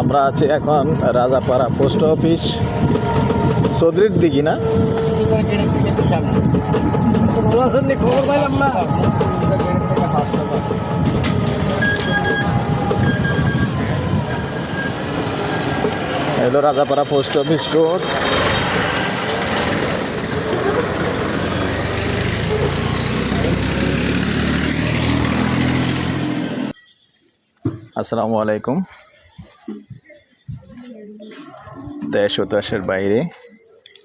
আমরা আছি এখন রাজাপাড়া পোস্ট অফিস। চৌধুরীর দিঘি না? খবর পাইলাম এলো রাজাপাড়া পোস্ট অফিস রোড। আসসালামু আলাইকুম। দেশ ও দেশের বাইরে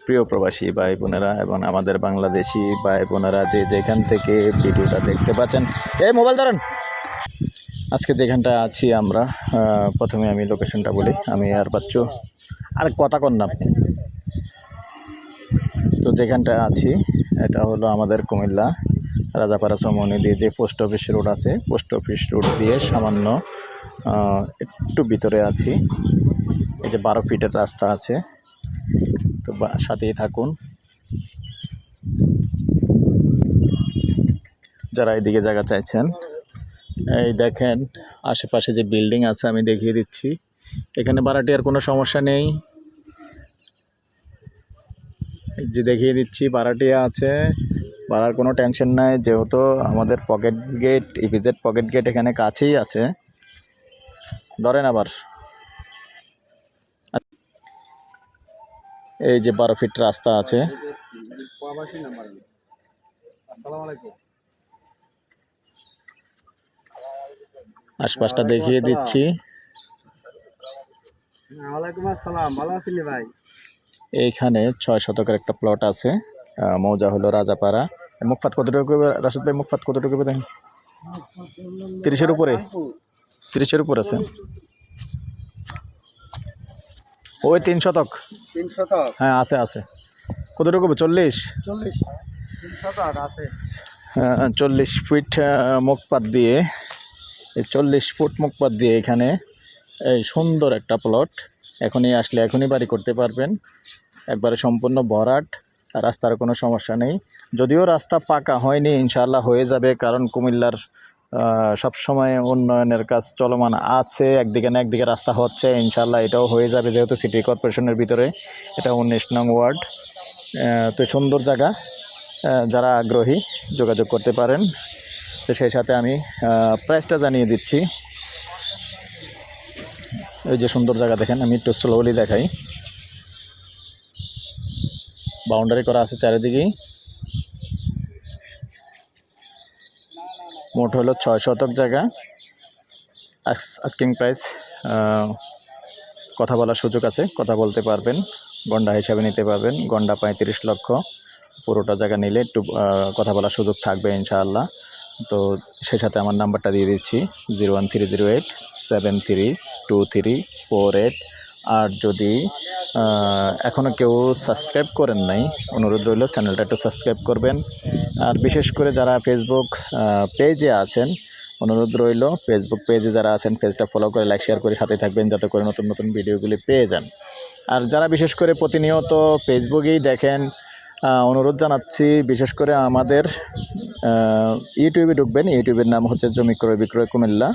প্রিয় প্রবাসী ভাই বোনেরা এবং আমাদের বাংলাদেশি ভাই বোনেরা যে যেখান থেকে ভিডিওটা দেখতে পাচ্ছেন, এই মোবাইল ধরেন। আজকে যেখানটা আছি আমরা প্রথমে আমি লোকেশনটা বলি, আমি আর বাচ্চু আর কথা কর না। তো যেখানটা আছি, এটা হলো আমাদের কুমিল্লা, রাজাপাড়া চমনি দিয়ে যে পোস্ট অফিস রোড আছে, পোস্ট অফিস রোড দিয়ে সামান্য একটু ভিতরে আছি। এই যে বারো ফিটের রাস্তা আছে। তো সাথেই থাকুন। যারা এদিকে জায়গা চাইছেন, এই দেখেন, আশেপাশে যে বিল্ডিং আছে আমি দেখিয়ে দিচ্ছি। এখানে ভাড়াটিয়ার কোনো সমস্যা নেই। যে দেখিয়ে দিচ্ছি ভাড়াটিয়া আছে। ভাড়ার কোনো টেনশন নাই, যেহেতু আমাদের pocket gate, EPZ pocket gate এখানে কাছেই আছে। ধরেন আবার। এই যে বারো ফিট রাস্তা আছে। আশপাশটা দেখিয়ে দিচ্ছি। এইখানে ছয় শতকের একটা প্লট আছে মৌজা হলো রাজাপাড়া। মুখপাত কতটুকু? রাশেদ ভাই মুখপাত কতটুকু দেখেন? তিরিশের উপরে। তিরিশের উপর আছে। ওই তিন শতক। তিন শতক? হ্যাঁ আছে আছে। কতটুকু চল্লিশ? চল্লিশ। তিন শতক আছে। চল্লিশ ফিট মুখপাত দিয়ে। এই চল্লিশ ফুট মুখপাত দিয়ে এখানে এই সুন্দর একটা প্লট এখনই আসলে এখনই বাড়ি করতে পারবেন। একবারে সম্পূর্ণ ভরাট রাস্তার কোনো সমস্যা নেই। যদিও রাস্তা পাকা হয়নি ইনশাল্লাহ হয়ে যাবে কারণ কুমিল্লার সব সময় উন্নয়নের কাজ চলমান আছে, একদিকে না একদিকে রাস্তা হচ্ছে ইনশাল্লাহ এটাও হয়ে যাবে যেহেতু সিটি কর্পোরেশনের ভিতরে। এটা উনিশ নং ওয়ার্ড। তো সুন্দর জায়গা যারা আগ্রহী যোগাযোগ করতে পারেন। তো সেই সাথে আমি প্রাইসটা জানিয়ে দিচ্ছি। এই যে সুন্দর জায়গা দেখেন, আমি একটু স্লোলি দেখাই। বাউন্ডারি করা আছে চারিদিকেই। মোট হলো ছয় শতক জায়গা। আস্কিং প্রাইস কথা বলার সুযোগ আছে, কথা বলতে পারবেন, গন্ডা হিসাবে নিতে পারবেন, গন্ডা পঁয়ত্রিশ লক্ষ, পুরোটা জায়গা নিলে একটু কথা বলার সুযোগ থাকবে ইনশাআল্লাহ। তো সেই সাথে আমার নাম্বারটা দিয়ে দিচ্ছি zero one three zero eight seven three two three four eight আর যদি এখনও কেউ সাবস্ক্রাইব করেন নাই, অনুরোধ রইল চ্যানেলটা একটু সাবস্ক্রাইব করবেন। আর বিশেষ করে যারা ফেসবুক পেজে আছেন, অনুরোধ রইল ফেসবুক পেজে যারা আছেন পেজটা ফলো করে লাইক শেয়ার করে সাথে থাকবেন, যাতে করে নতুন নতুন ভিডিওগুলি পেয়ে যান। আর যারা বিশেষ করে প্রতিনিয়ত ফেসবুকেই দেখেন অনুরোধ জানাচ্ছি, বিশেষ করে আমাদের ইউটিউবে ঢুকবেন ইউটিউবের নাম হচ্ছে জমি ক্রয়, বিক্রয় কুমিল্লা।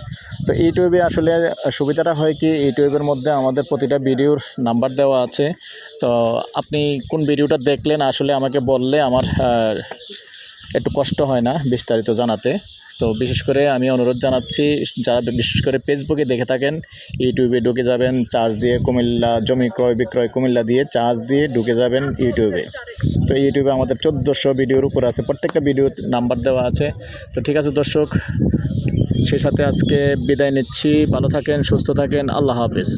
তো ইউটিউবে আসলে সুবিধাটা হয় কি ইউটিউবের মধ্যে আমাদের প্রতিটা ভিডিওর নাম্বার দেওয়া আছে। তো আপনি কোন ভিডিওটা দেখলেন, আসলে আমাকে বললে আমার একটু কষ্ট হয় না বিস্তারিত জানাতে। তো বিশেষ করে আমি অনুরোধ জানাচ্ছি, যারা বিশেষ করে ফেসবুকে দেখে থাকেন ইউটিউবে ঢুকে যাবেন, চার্জ দিয়ে কুমিল্লা জমি ক্রয় বিক্রয় কুমিল্লা দিয়ে চার্জ দিয়ে ঢুকে যাবেন ইউটিউবে তো ইউটিউবে আমাদের চোদ্দোশো ভিডিওর উপর আছে, প্রত্যেকটা ভিডিও নাম্বার দেওয়া আছে। তো ঠিক আছে দর্শক, সেই সাথে আজকে বিদায় নিচ্ছি। ভালো থাকেন, সুস্থ থাকেন, আল্লাহ হাফিজ।